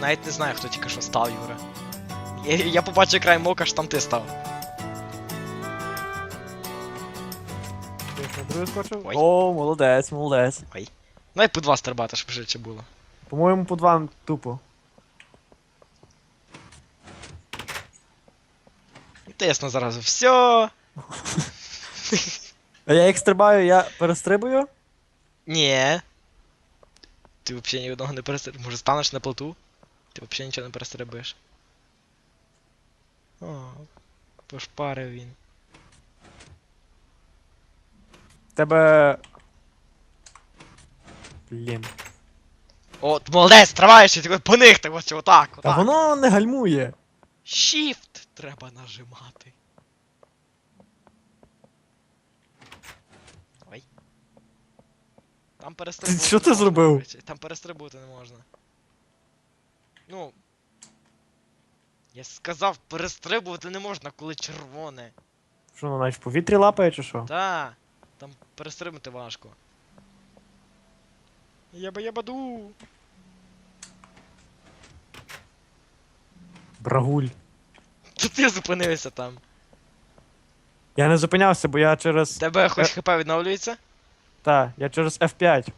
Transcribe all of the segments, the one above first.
навіть не знаю, хто тільки що став, Юра. Я, я побачив край мока, що там ти став. На скочив? Ой. О, молодець, молодець. Ну і по два стрибати, щоб швидше було. По-моєму, по два тупо. Тисно зараз. Все. А я як стрибаю, я перестрибую? Ні. Ти взагалі ні одного не перестрибуєш. Може станеш на плоту? Ти взагалі нічого не перестрибуєш. О, пошпарив він. Тебе. Блін. О, молодець, триваєш, тільки по них так ось отак, Та отак. воно не гальмує. Shift треба нажимати. Ой. Там перестрибувати. що ти не можна, зробив? до речі. Там перестрибувати не можна. Ну. Я сказав, перестрибувати не можна, коли червоне. Що, воно навіть в повітрі лапає чи що? Та. Там перестрибнути важко. Яба ябаду. Брагуль. Це ти зупинився там. Я не зупинявся, бо я через. Тебе хоч Е. хп відновлюється? Та, я через F5.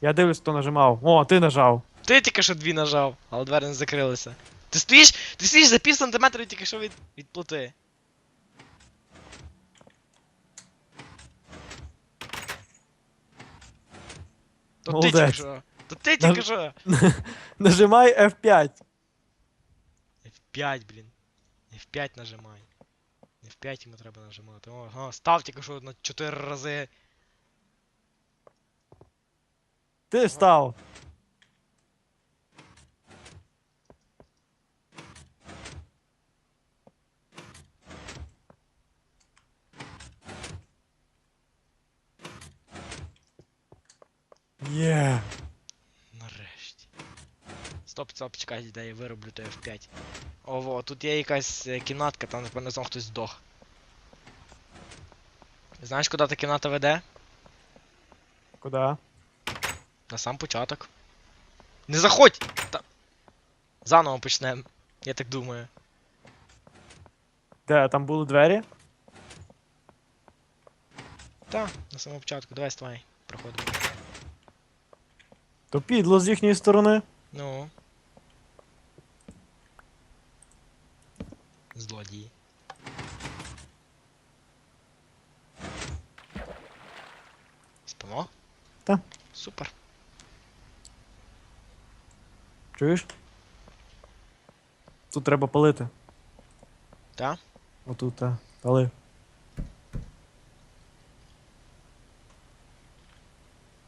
Я дивлюсь, хто нажимав. О, ти нажав. Ти тільки що дві нажав, але двері не закрилися. Ти стоїш, ти стоїш за пів сантиметра тільки що від, від плоти. То ти тільки що. То ти тільки Наж- що. Нажимай F5. F5, блін. F5 нажимай. F5 йому треба нажимати. О, ага, став тільки що на 4 рази. Ти став. Є. Нарешті. Стоп, стоп, чекай, де я вироблю то F5. Ого, тут є якась е, кімнатка, там напевно знов хтось здох. Знаєш, куди та кімната веде? Куда? На сам початок. Не заходь! Та... Заново почнемо. Я так думаю. Де, там були двері? Та, на самому початку, давай ставай. Проходимо. То підло з їхньої сторони. Ну. Злодії. Спимо? Та. Супер. Чуєш? Тут треба палити. Та? Отут, та. Пали.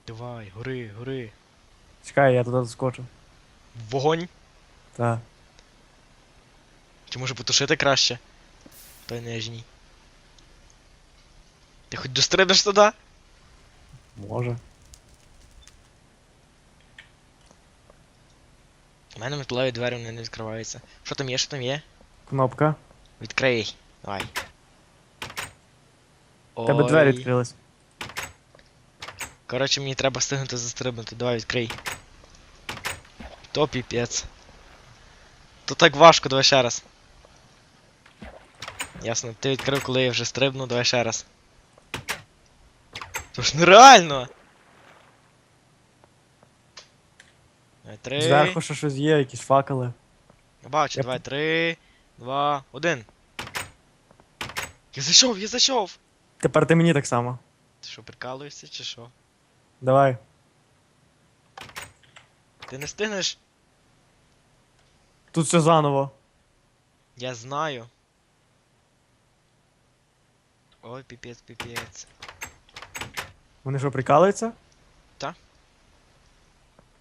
Давай, гори, гори. Чекай, я туди заскочу. Вогонь. Та. Чи може потушити краще? Той нижній. Ти хоч дострибнеш туди? Може. У мене металеві двері вони не відкриваються. Що там є, що там є? Кнопка. Відкрий. Давай. У Тебе двері Ой. відкрились. Коротше, мені треба встигнути застрибнути. Давай відкрий. То піпець. То так важко, давай ще раз. Ясно, ти відкрив, коли я вже стрибну, давай ще раз. То ж нереально! Давай, три. Зверху ще щось є, якісь факели. Я бачу, Я давай, три, два, один. Я зайшов, я зайшов! Тепер ти мені так само. Ти що, прикалуєшся чи що? Давай. Ти не встигнеш? Тут все заново. Я знаю. Ой, піпець, піпець. Вони що, прикалуються?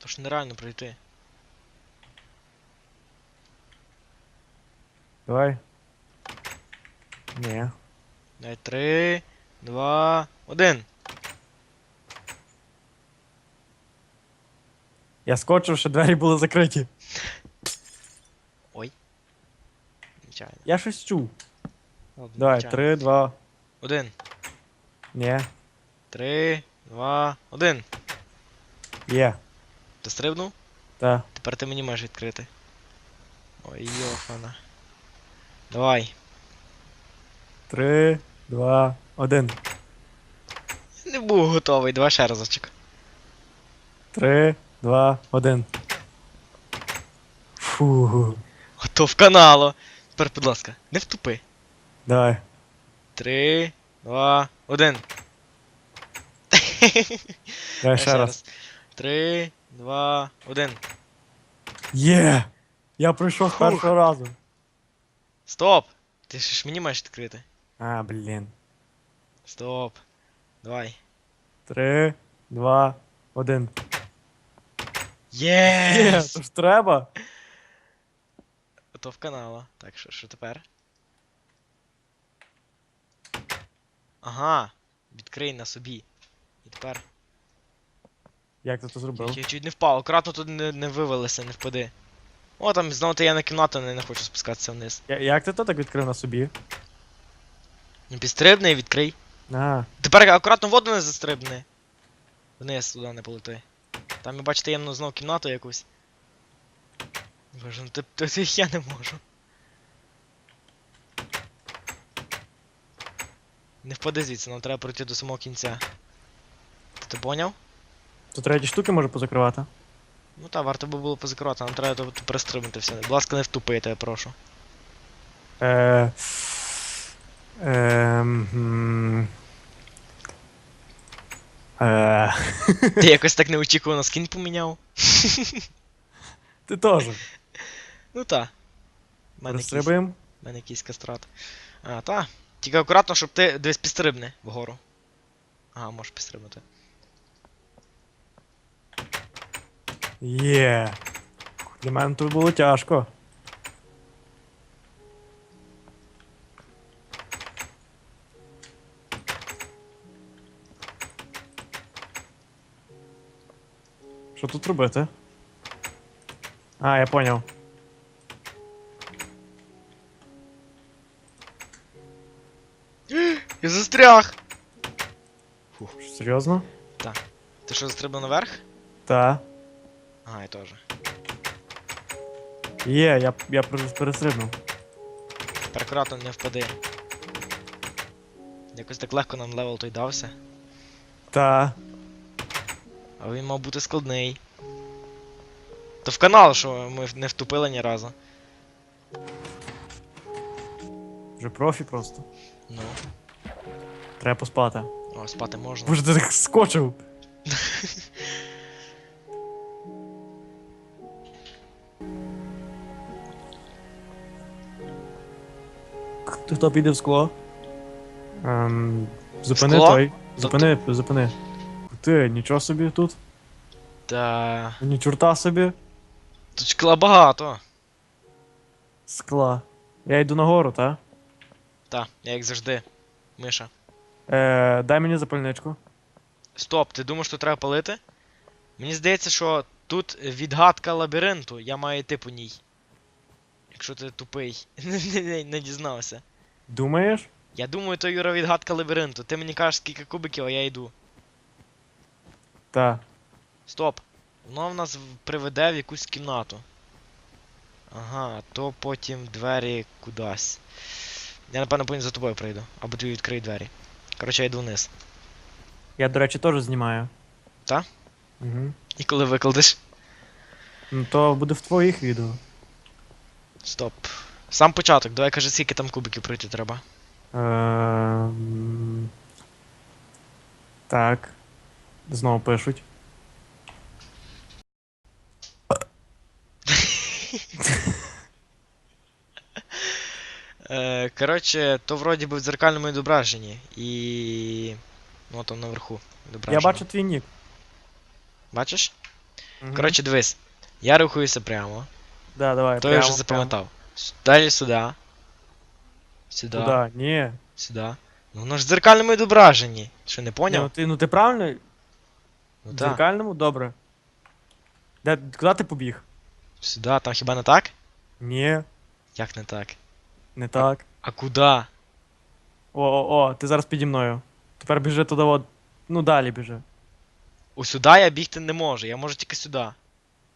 То ж нереально пройти. Давай. Ні. Давай, три, два, один. Я скочив, що двері були закриті. Нечайно. Я щось чув. Ладно, Давай, нечайно. три, два. Один. Ні. Три, два, один. Є. Ти стрибнув? Та. Тепер ти мені можеш відкрити. Ой, йохана. Давай. Три, два, один. Не був готовий, давай ще разочок. Три, два, один. Фу. Готов каналу. Тепер, будь ласка, не втупи. Давай. Три, два, один. Давай ще раз. Три, два, один. Є! Я пройшов з першого разу. Стоп! Ти ж мені маєш відкрити. А, блін. Стоп. Давай. Три, два, один. Є, Єс! то ж треба. Готов каналу. Так, що, що тепер? Ага. Відкрий на собі. І тепер. Як ти це зробив? я чуть не впав, акуратно тут не, не вивалися, не впади. О, там знову таємна кімната, не, не хочу спускатися вниз. Я- Як ти то так відкрив на собі? Ну, Підстрибни і відкрий. А, Тепер акуратно воду не застрибни. Вниз туди не полети. Там я бачу таємну знову кімнату якусь. Боже, ну ти, ти, ти я не можу. Не впади звідси, нам треба пройти до самого кінця. Ти, ти поняв? то треті штуки може позакривати. Ну так, варто би було позакривати, нам треба тут перестрибнути все. Будь ласка, не втупи, я тебе прошу. Е, ем, е, Ти якось так неочікувано скін поміняв. Ти теж. Ну та. У мене якийсь, Розстрибуємо. в мене якийсь кастрат. А, та. Тільки акуратно, щоб ти десь підстрибни вгору. Ага, можеш підстрибнути. Є. Для мене тут було тяжко. Що тут робити? А, я поняв. Я застряг! Що, Серйозно? Ти що застрибнув наверх? Та. Ага, я теж. Є, я, я перестрибнув. Тепер акуратно не впади. Якось так легко нам левел той дався. Та. А він мав бути складний. То в канал, що ми не втупили ні разу. Вже профі просто. Ну, Треба поспати. о, спати можна. Боже, ти так скочив. Ти хто піде в скло? Ем, зупини Скло? той. Зупини, зупини. Ти, нічого собі тут? Та. Ні чорта собі. Тут шкла багато. Скла. Я йду нагору, та? Та, я як завжди. Миша. Е, дай мені запальничку. Стоп, ти думаєш, що треба палити? Мені здається, що тут відгадка лабіринту, я маю йти по ній. Якщо ти тупий, не, дізнався. Думаєш? Я думаю, то Юра відгадка лабіринту. Ти мені кажеш, скільки кубиків, а я йду. Та. Стоп. Воно в нас приведе в якусь кімнату. Ага, то потім двері кудись. Я напевно потім за тобою прийду. Або ти відкрий двері. Коротше, я йду вниз. Я, до речі, теж знімаю. Та? Угу. І коли викладеш. Ну то буде в твоїх відео. Стоп. Сам початок, давай кажи, скільки там кубиків пройти треба. Ем, Так. Знову пишуть. Е, коротше, то вроді би в дзеркальному відображенні. І. Ну там наверху. Я бачу твій нік. Бачиш? Мгм. Коротше, дивись. Я рухаюся прямо. да, давай. То я вже запам'ятав. Далі сюди. Сюди. Куда? Ні. Сюди. Ну воно ж в дзеркальному відображенні. Що не поняв? ну ти, ну ти правильно? Ну В дзеркальному? Добре. Де, куди ти побіг? Сюди, там хіба не так? Ні, Як не так? Не так. А куди? О, о, о, ти зараз піді мною. Тепер біжи туди, от. Ну далі біжи. О, сюди я бігти не можу, я можу тільки сюди.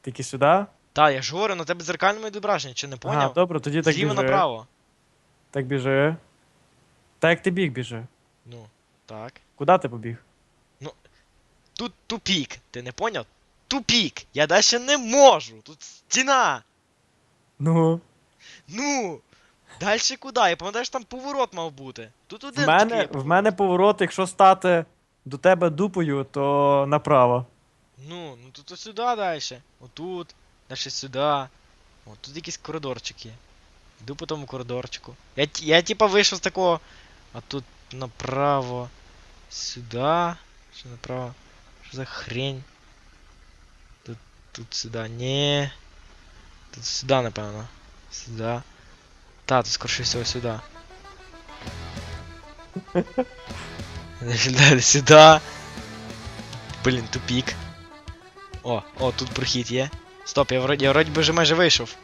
Тільки сюди? Та, я ж говорю, на тебе дзеркальне відображення, чи не Ага, поняв? добре, тоді так Зліва біжи. направо. Так біжи. Так як ти біг біжи. Ну, так. Куди ти побіг? Тут тупік, ти не поняв? Тупік! Я далі не можу! Тут стіна! Ну. Ну! Дальше куди? Я пам'ятаєш, там поворот мав бути. Тут один В мене, в поворот. мене поворот, якщо стати до тебе дупою, то направо. Ну, ну тут ось сюди далі. Отут, далі сюди. О, тут якийсь коридорчик є. Йду по тому коридорчику. Я, я типа вийшов з такого. А тут направо. Сюди. Що направо? Що за хрень? Тут, тут сюди. Ні. Тут сюди, напевно. Сюди. Та, тут скоріше всього сюди. Далі сюди. Блін, тупік. О, о, тут прохід є. Стоп, я вроді, я вроді би вже майже вийшов.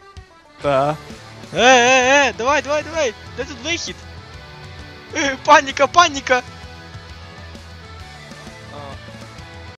Та. Е, е, е, давай, давай, давай! Де тут вихід? Е, паніка, паніка!